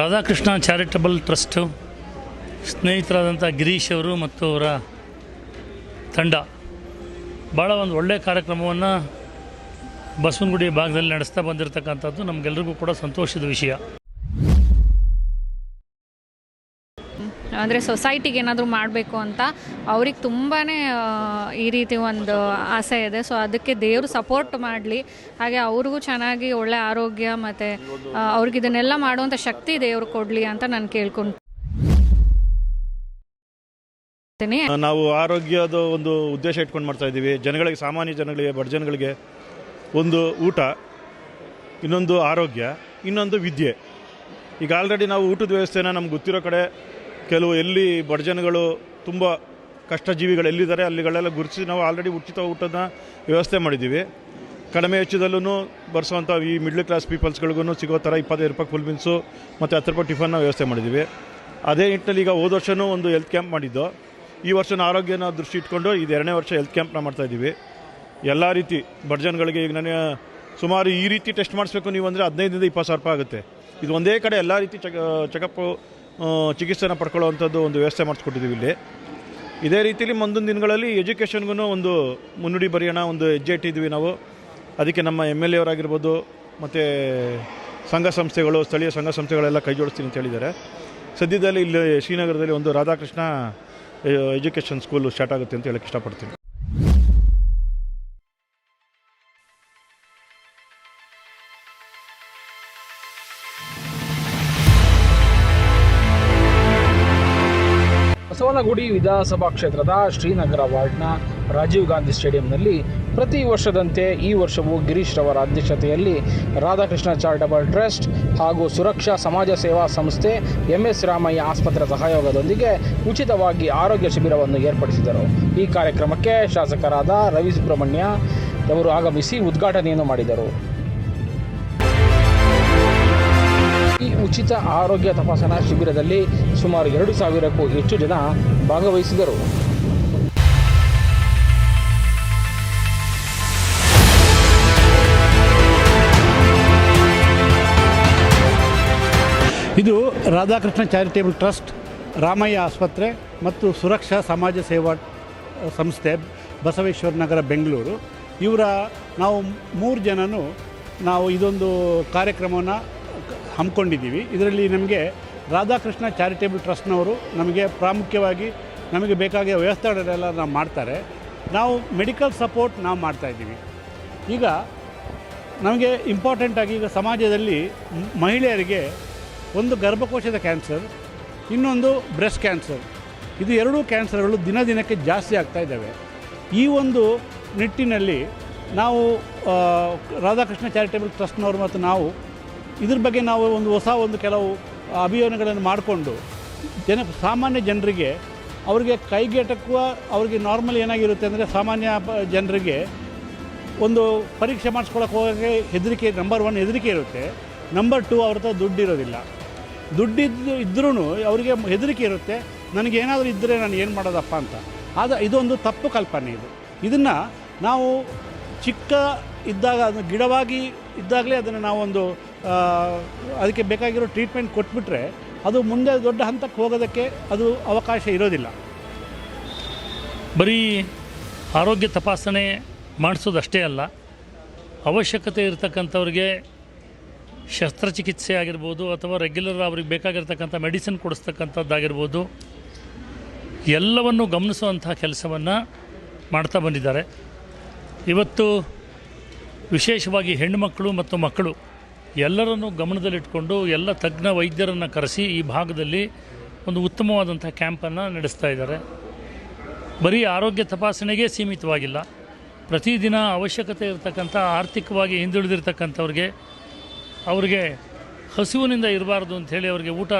Radhakrishna charitable trust ಸ್ನೇಹಿತರಾದಂಥ ಗಿರೀಶ್ ಅವರು ಮತ್ತು ಅವರ ತಂಡ ಭಾಳ ಒಂದು ಒಳ್ಳೆಯ ಕಾರ್ಯಕ್ರಮವನ್ನು ಬಸವನಗುಡಿ ಭಾಗದಲ್ಲಿ ನಡೆಸ್ತಾ ಬಂದಿರತಕ್ಕಂಥದ್ದು ನಮಗೆಲ್ಲರಿಗೂ ಕೂಡ ಸಂತೋಷದ ವಿಷಯ. ಅಂದರೆ ಸೊಸೈಟಿಗೆ ಏನಾದರೂ ಮಾಡಬೇಕು ಅಂತ ಅವ್ರಿಗೆ ತುಂಬಾ ಈ ರೀತಿ ಒಂದು ಆಸೆ ಇದೆ. ಸೊ ಅದಕ್ಕೆ ದೇವರು ಸಪೋರ್ಟ್ ಮಾಡಲಿ. ಹಾಗೆ ಅವ್ರಿಗೂ ಚೆನ್ನಾಗಿ ಒಳ್ಳೆ ಆರೋಗ್ಯ ಮತ್ತು ಅವ್ರಿಗೆ ಇದನ್ನೆಲ್ಲ ಮಾಡುವಂಥ ಶಕ್ತಿ ದೇವರು ಕೊಡಲಿ ಅಂತ ನಾನು ಕೇಳ್ಕೊಂಡು ನಾವು ಆರೋಗ್ಯದ ಒಂದು ಉದ್ದೇಶ ಇಟ್ಕೊಂಡು ಮಾಡ್ತಾ ಇದ್ದೀವಿ. ಜನಗಳಿಗೆ, ಸಾಮಾನ್ಯ ಜನಗಳಿಗೆ, ಬಡ ಜನಗಳಿಗೆ ಒಂದು ಊಟ, ಇನ್ನೊಂದು ಆರೋಗ್ಯ, ಇನ್ನೊಂದು ವಿದ್ಯೆ. ಈಗ ಆಲ್ರೆಡಿ ನಾವು ಊಟದ ವ್ಯವಸ್ಥೆನ ನಮ್ಗೆ ಗೊತ್ತಿರೋ ಕಡೆ ಕೆಲವು ಎಲ್ಲಿ ಬಡಜನಗಳು ತುಂಬ ಕಷ್ಟಜೀವಿಗಳು ಎಲ್ಲಿದ್ದಾರೆ ಅಲ್ಲಿಗಳೆಲ್ಲ ಗುರುತಿಸಿ ನಾವು ಆಲ್ರೆಡಿ ಉಚಿತ ಊಟದ ವ್ಯವಸ್ಥೆ ಮಾಡಿದ್ದೀವಿ. ಕಡಿಮೆ ವೆಚ್ಚದಲ್ಲೂ ಬರ್ಸೋವಂಥ ಈ ಮಿಡ್ಲ್ ಕ್ಲಾಸ್ ಪೀಪಲ್ಸ್ಗಳಿಗೂ ಸಿಗೋ ಥರ ಇಪ್ಪತ್ತೈದು ರೂಪಾಯಿ ಫುಲ್ ಮೀಲ್ಸು ಮತ್ತು ಹತ್ತು ರೂಪಾಯಿ ಟಿಫನ್ನ ವ್ಯವಸ್ಥೆ ಮಾಡಿದ್ದೀವಿ. ಅದೇ ನಿಟ್ಟಿನಲ್ಲಿ ಈಗ ಹೋದ ವರ್ಷವೂ ಒಂದು ಹೆಲ್ತ್ ಕ್ಯಾಂಪ್ ಮಾಡಿದ್ದು. ಈ ವರ್ಷನ ಆರೋಗ್ಯನ ದೃಷ್ಟಿ ಇಟ್ಕೊಂಡು ಇದು ಎರಡನೇ ವರ್ಷ ಹೆಲ್ತ್ ಕ್ಯಾಂಪ್ನ ಮಾಡ್ತಾಯಿದ್ದೀವಿ ಎಲ್ಲ ರೀತಿ ಬಡಜನಗಳಿಗೆ ಈಗ ನನಗೆ ಸುಮಾರು ಈ ರೀತಿ ಟೆಸ್ಟ್ ಮಾಡಿಸ್ಬೇಕು ನೀವು ಅಂದರೆ ಹದಿನೈದರಿಂದ ಇಪ್ಪತ್ತು ಸಾವಿರ ರೂಪಾಯಿ ಆಗುತ್ತೆ. ಇದು ಒಂದೇ ಕಡೆ ಎಲ್ಲ ರೀತಿ ಚೆಕ್ ಚೆಕಪ್ಪು ಚಿಕಿತ್ಸೆನ ಪಡ್ಕೊಳ್ಳುವಂಥದ್ದು ಒಂದು ವ್ಯವಸ್ಥೆ ಮಾಡಿಸ್ಕೊಟ್ಟಿದ್ದೀವಿ ಇಲ್ಲಿ. ಇದೇ ರೀತಿಯಲ್ಲಿ ಮುಂದಿನ ದಿನಗಳಲ್ಲಿ ಎಜುಕೇಷನ್ಗೂ ಒಂದು ಮುನ್ನುಡಿ ಬರೆಯೋಣ, ಒಂದು ಹೆಜ್ಜೆ ಇಟ್ಟಿದ್ವಿ ನಾವು. ಅದಕ್ಕೆ ನಮ್ಮ ಎಂ ಎಲ್ ಎ ಮತ್ತು ಸಂಘ ಸಂಸ್ಥೆಗಳು, ಸ್ಥಳೀಯ ಸಂಘ ಸಂಸ್ಥೆಗಳೆಲ್ಲ ಕೈ ಜೋಡಿಸ್ತೀನಿ ಅಂತ ಹೇಳಿದ್ದಾರೆ. ಸದ್ಯದಲ್ಲಿ ಇಲ್ಲಿ ಶ್ರೀನಗರದಲ್ಲಿ ಒಂದು ರಾಧಾಕೃಷ್ಣ ಎಜುಕೇಷನ್ ಸ್ಕೂಲು ಸ್ಟಾರ್ಟ್ ಆಗುತ್ತೆ ಅಂತ ಹೇಳಕ್ಕೆ ಇಷ್ಟಪಡ್ತೀನಿ. ಬಸವನಗುಡಿ ವಿಧಾನಸಭಾ ಕ್ಷೇತ್ರದ ಶ್ರೀನಗರ ವಾರ್ಡ್ನ ರಾಜೀವ್ ಗಾಂಧಿ ಸ್ಟೇಡಿಯಂನಲ್ಲಿ ಪ್ರತಿ ವರ್ಷದಂತೆ ಈ ವರ್ಷವೂ ಗಿರೀಶ್ ರವರ ಅಧ್ಯಕ್ಷತೆಯಲ್ಲಿ ರಾಧಾಕೃಷ್ಣ ಚಾರಿಟಬಲ್ ಟ್ರಸ್ಟ್ ಹಾಗೂ ಸುರಕ್ಷಾ ಸಮಾಜ ಸೇವಾ ಸಂಸ್ಥೆ ಎಂ ಎಸ್ ರಾಮಯ್ಯ ಆಸ್ಪತ್ರೆ ಸಹಯೋಗದೊಂದಿಗೆ ಉಚಿತವಾಗಿ ಆರೋಗ್ಯ ಶಿಬಿರವನ್ನು ಏರ್ಪಡಿಸಿದರು. ಈ ಕಾರ್ಯಕ್ರಮಕ್ಕೆ ಶಾಸಕರಾದ ರವಿ ಸುಬ್ರಹ್ಮಣ್ಯ ಅವರು ಆಗಮಿಸಿ ಉದ್ಘಾಟನೆಯನ್ನು ಮಾಡಿದರು. ಉಚಿತ ಆರೋಗ್ಯ ತಪಾಸಣಾ ಶಿಬಿರದಲ್ಲಿ ಸುಮಾರು ಎರಡು ಸಾವಿರಕ್ಕೂ ಹೆಚ್ಚು ಜನ ಭಾಗವಹಿಸಿದರು. ಇದು ರಾಧಾಕೃಷ್ಣ ಚಾರಿಟೇಬಲ್ ಟ್ರಸ್ಟ್, ರಾಮಯ್ಯ ಆಸ್ಪತ್ರೆ ಮತ್ತು ಸುರಕ್ಷಾ ಸಮಾಜ ಸೇವಾ ಸಂಸ್ಥೆ ಬಸವೇಶ್ವರ ನಗರ, ಬೆಂಗಳೂರು. ಇವರ ನಾವು ಮೂರು ಜನನು ನಾವು ಇದೊಂದು ಕಾರ್ಯಕ್ರಮವನ್ನು ಹಮ್ಮಿಕೊಂಡಿದ್ದೀವಿ. ಇದರಲ್ಲಿ ನಮಗೆ ರಾಧಾಕೃಷ್ಣ ಚಾರಿಟೇಬಲ್ ಟ್ರಸ್ಟ್ನವರು ನಮಗೆ ಪ್ರಾಮುಖ್ಯವಾಗಿ ನಮಗೆ ಬೇಕಾಗಿ ವ್ಯವಸ್ಥೆಗಳೆಲ್ಲ ನಾವು ಮಾಡ್ತಾರೆ. ನಾವು ಮೆಡಿಕಲ್ ಸಪೋರ್ಟ್ ನಾವು ಮಾಡ್ತಾಯಿದ್ದೀವಿ ಈಗ ನಮಗೆ ಇಂಪಾರ್ಟೆಂಟಾಗಿ ಈಗ ಸಮಾಜದಲ್ಲಿ ಮಹಿಳೆಯರಿಗೆ ಒಂದು ಗರ್ಭಕೋಶದ ಕ್ಯಾನ್ಸರ್, ಇನ್ನೊಂದು ಬ್ರೆಸ್ಟ್ ಕ್ಯಾನ್ಸರ್, ಇದು ಎರಡೂ ಕ್ಯಾನ್ಸರ್ಗಳು ದಿನ ದಿನಕ್ಕೆ ಜಾಸ್ತಿ ಆಗ್ತಾ ಇದ್ದಾವೆ. ಈ ಒಂದು ನಿಟ್ಟಿನಲ್ಲಿ ನಾವು ರಾಧಾಕೃಷ್ಣ ಚಾರಿಟೇಬಲ್ ಟ್ರಸ್ಟ್ನವರು ಮತ್ತು ನಾವು ಇದ್ರ ಬಗ್ಗೆ ನಾವು ಒಂದು ಹೊಸ ಒಂದು ಕೆಲವು ಅಭಿಯಾನಗಳನ್ನು ಮಾಡಿಕೊಂಡು ಜನ ಸಾಮಾನ್ಯ ಜನರಿಗೆ ಅವರಿಗೆ ಕೈಗೆಟಕುವ ಅವರಿಗೆ ನಾರ್ಮಲ್ ಏನಾಗಿರುತ್ತೆ ಅಂದರೆ ಸಾಮಾನ್ಯ ಜನರಿಗೆ ಒಂದು ಪರೀಕ್ಷೆ ಮಾಡಿಸ್ಕೊಳಕ್ಕೆ ಹೋಗೋಕ್ಕೆ ಹೆದರಿಕೆ ನಂಬರ್ ಒನ್ ಹೆದರಿಕೆ ಇರುತ್ತೆ. ನಂಬರ್ ಟು ಅವ್ರ ಹತ್ರ ದುಡ್ಡು ಇರೋದಿಲ್ಲ. ದುಡ್ಡಿದ್ದು ಇದ್ರೂ ಅವರಿಗೆ ಹೆದರಿಕೆ ಇರುತ್ತೆ. ನನಗೇನಾದರೂ ಇದ್ದರೆ ನಾನು ಏನು ಮಾಡೋದಪ್ಪ ಅಂತ. ಆದ ಇದೊಂದು ತಪ್ಪು ಕಲ್ಪನೆ ಇದು. ಇದನ್ನು ನಾವು ಚಿಕ್ಕ ಇದ್ದಾಗ ಅದನ್ನು ಗಿಡವಾಗಿ ಇದ್ದಾಗಲೇ ಅದನ್ನು ನಾವೊಂದು ಅದಕ್ಕೆ ಬೇಕಾಗಿರೋ ಟ್ರೀಟ್ಮೆಂಟ್ ಕೊಟ್ಬಿಟ್ರೆ ಅದು ಮುಂದೆ ದೊಡ್ಡ ಹಂತಕ್ಕೆ ಹೋಗೋದಕ್ಕೆ ಅದು ಅವಕಾಶ ಇರೋದಿಲ್ಲ. ಬರೀ ಆರೋಗ್ಯ ತಪಾಸಣೆ ಮಾಡಿಸೋದಷ್ಟೇ ಅಲ್ಲ, ಅವಶ್ಯಕತೆ ಇರತಕ್ಕಂಥವ್ರಿಗೆ ಶಸ್ತ್ರಚಿಕಿತ್ಸೆ ಆಗಿರ್ಬೋದು ಅಥವಾ ರೆಗ್ಯುಲರ್ ಅವ್ರಿಗೆ ಬೇಕಾಗಿರ್ತಕ್ಕಂಥ ಮೆಡಿಸಿನ್ ಕೊಡಿಸ್ತಕ್ಕಂಥದ್ದಾಗಿರ್ಬೋದು, ಎಲ್ಲವನ್ನು ಗಮನಿಸುವಂಥ ಕೆಲಸವನ್ನು ಮಾಡ್ತಾ ಬಂದಿದ್ದಾರೆ. ಇವತ್ತು ವಿಶೇಷವಾಗಿ ಹೆಣ್ಣುಮಕ್ಕಳು ಮತ್ತು ಮಕ್ಕಳು, ಎಲ್ಲರನ್ನು ಗಮನದಲ್ಲಿಟ್ಕೊಂಡು ಎಲ್ಲ ತಜ್ಞ ವೈದ್ಯರನ್ನು ಕರೆಸಿ ಈ ಭಾಗದಲ್ಲಿ ಒಂದು ಉತ್ತಮವಾದಂಥ ಕ್ಯಾಂಪನ್ನು ನಡೆಸ್ತಾ ಇದ್ದಾರೆ. ಬರೀ ಆರೋಗ್ಯ ತಪಾಸಣೆಗೆ ಸೀಮಿತವಾಗಿಲ್ಲ. ಪ್ರತಿದಿನ ಅವಶ್ಯಕತೆ ಇರತಕ್ಕಂಥ, ಆರ್ಥಿಕವಾಗಿ ಹಿಂದುಳಿದಿರ್ತಕ್ಕಂಥವ್ರಿಗೆ, ಅವ್ರಿಗೆ ಹಸಿವಿನಿಂದ ಇರಬಾರ್ದು ಅಂಥೇಳಿ ಅವರಿಗೆ ಊಟ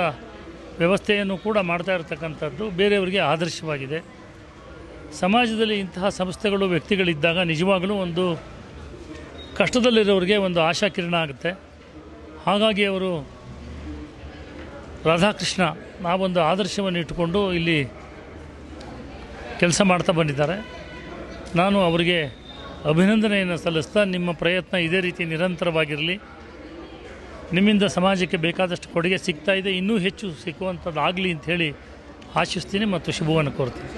ವ್ಯವಸ್ಥೆಯನ್ನು ಕೂಡ ಮಾಡ್ತಾ ಇರತಕ್ಕಂಥದ್ದು ಬೇರೆಯವರಿಗೆ ಆದರ್ಶವಾಗಿದೆ. ಸಮಾಜದಲ್ಲಿ ಇಂತಹ ಸಂಸ್ಥೆಗಳು ವ್ಯಕ್ತಿಗಳಿದ್ದಾಗ ನಿಜವಾಗಲೂ ಒಂದು ಕಷ್ಟದಲ್ಲಿರೋರಿಗೆ ಒಂದು ಆಶಾಕಿರಣ ಆಗುತ್ತೆ. ಹಾಗಾಗಿ ಅವರು ರಾಧಾಕೃಷ್ಣ ನಾವೊಂದು ಆದರ್ಶವನ್ನು ಇಟ್ಟುಕೊಂಡು ಇಲ್ಲಿ ಕೆಲಸ ಮಾಡ್ತಾ ಬಂದಿದ್ದಾರೆ. ನಾನು ಅವರಿಗೆ ಅಭಿನಂದನೆಯನ್ನು ಸಲ್ಲಿಸ್ತಾ ನಿಮ್ಮ ಪ್ರಯತ್ನ ಇದೇ ರೀತಿ ನಿರಂತರವಾಗಿರಲಿ. ನಿಮ್ಮಿಂದ ಸಮಾಜಕ್ಕೆ ಬೇಕಾದಷ್ಟು ಕೊಡುಗೆ ಸಿಗ್ತಾ ಇದೆ. ಇನ್ನೂ ಹೆಚ್ಚು ಸಿಕ್ಕುವಂಥದ್ದು ಆಗಲಿ ಅಂಥೇಳಿ ಆಶಿಸ್ತೀನಿ ಮತ್ತು ಶುಭವನ್ನು ಕೋರ್ತೀನಿ